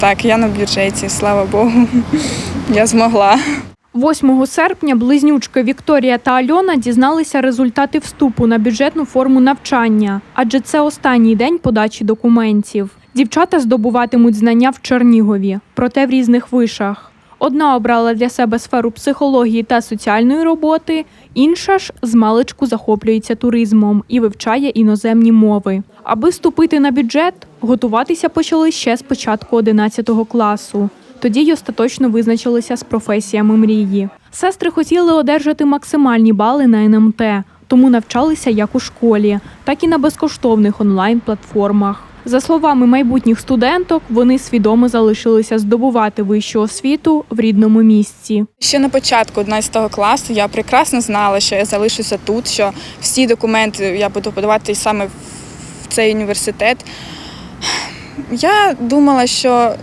Так, я на бюджеті, слава Богу. Я змогла. 8 серпня близнючки Вікторія та Альона дізналися результати вступу на бюджетну форму навчання, адже це останній день подачі документів. Дівчата здобуватимуть знання в Чернігові, проте в різних вишах. Одна обрала для себе сферу психології та соціальної роботи, інша ж з захоплюється туризмом і вивчає іноземні мови. Аби вступити на бюджет, готуватися почали ще з початку 11 класу. Тоді й остаточно визначилися з професіями мрії. Сестри хотіли одержати максимальні бали на НМТ, тому навчалися як у школі, так і на безкоштовних онлайн-платформах. За словами майбутніх студенток, вони свідомо залишилися здобувати вищу освіту в рідному місці. Ще на початку 11 класу я прекрасно знала, що я залишуся тут, що всі документи я буду подавати саме в цей університет. Я думала, що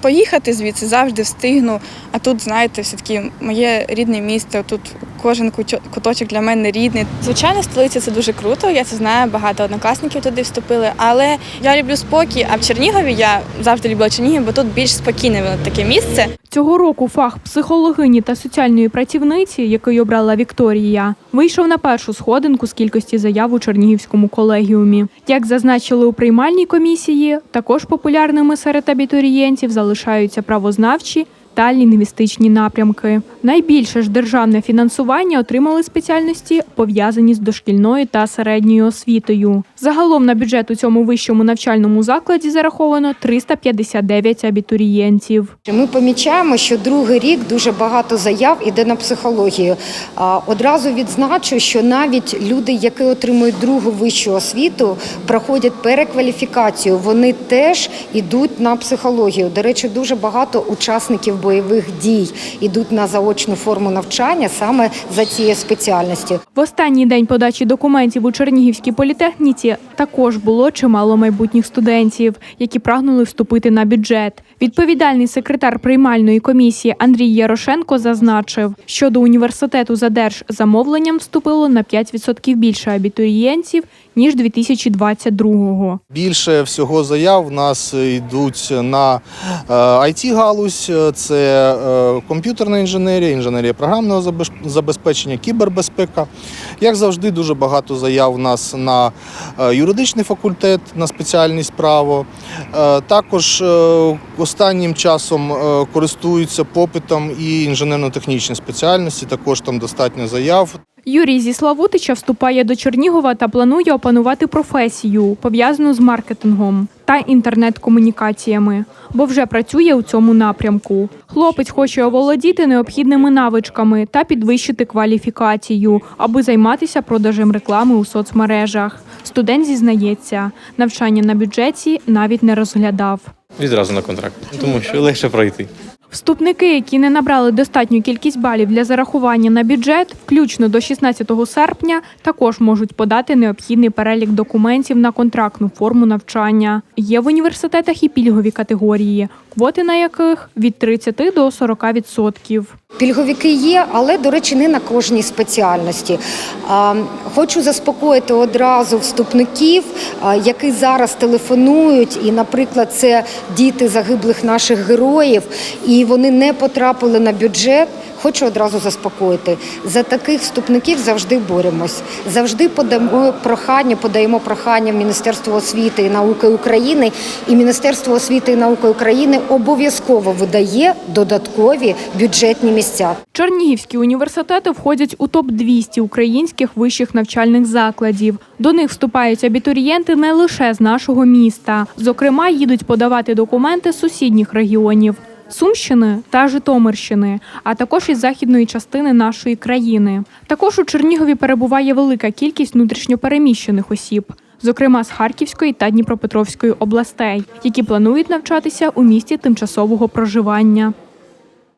поїхати звідси завжди встигну, а тут, знаєте, все-таки моє рідне місто, тут кожен куточок для мене рідний. Звичайно, столиця це дуже круто, я це знаю, багато однокласників туди вступили, але я люблю спокій, а в Чернігові я завжди любила Чернігів, бо тут більш спокійне таке місце. Цього року фах психологині та соціальної працівниці, який обрала Вікторія, вийшов на першу сходинку з кількості заяв у Чернігівському колегіумі. Як зазначили у приймальній комісії, також популярними серед абітурієнтів залишаються правознавчі та лінгвістичні напрямки. Найбільше ж державне фінансування отримали спеціальності, пов'язані з дошкільною та середньою освітою. Загалом на бюджет у цьому вищому навчальному закладі зараховано 359 абітурієнтів. Ми помічаємо, що другий рік дуже багато заяв іде на психологію. Одразу відзначу, що навіть люди, які отримують другу вищу освіту, проходять перекваліфікацію. Вони теж йдуть на психологію. До речі, дуже багато учасників бойових дій йдуть на заочну форму навчання саме за цією спеціальністю. В останній день подачі документів у Чернігівській політехніці також було чимало майбутніх студентів, які прагнули вступити на бюджет. Відповідальний секретар приймальної комісії Андрій Ярошенко зазначив, що до університету за держзамовленням вступило на 5% більше абітурієнтів ніж 2022-го. Більше всього заяв в нас йдуть на it галузь це е, комп'ютерна інженерія, інженерія програмного забезпечення, кібербезпека. Як завжди, дуже багато заяв у нас на е, юридичний факультет, на спеціальність право. Е, Також е, останнім часом е, користуються попитом і інженерно-технічні спеціальності. Також там достатньо заяв. Юрій зі Славутича вступає до Чернігова та планує опанувати професію, пов'язану з маркетингом та інтернет-комунікаціями, бо вже працює у цьому напрямку. Хлопець хоче оволодіти необхідними навичками та підвищити кваліфікацію, аби займатися продажем реклами у соцмережах. Студент зізнається, навчання на бюджеті навіть не розглядав. Відразу на контракт, тому що легше пройти. Вступники, які не набрали достатню кількість балів для зарахування на бюджет, включно до 16 серпня, також можуть подати необхідний перелік документів на контрактну форму навчання. Є в університетах і пільгові категорії, квоти на яких від 30 до 40%. Пільговики є, але, до речі, не на кожній спеціальності. Хочу заспокоїти одразу вступників, які зараз телефонують, і, наприклад, це діти загиблих наших героїв, і вони не потрапили на бюджет. Хочу одразу заспокоїти. За таких вступників завжди боремось. Завжди подаємо прохання, подаємо прохання Міністерство освіти і науки України. І Міністерство освіти і науки України обов'язково видає додаткові бюджетні місця. Чернігівські університети входять у топ-200 українських вищих навчальних закладів. До них вступають абітурієнти не лише з нашого міста. Зокрема, їдуть подавати документи з сусідніх регіонів. Сумщини та Житомирщини, а також із західної частини нашої країни. Також у Чернігові перебуває велика кількість внутрішньопереміщених осіб, зокрема з Харківської та Дніпропетровської областей, які планують навчатися у місті тимчасового проживання.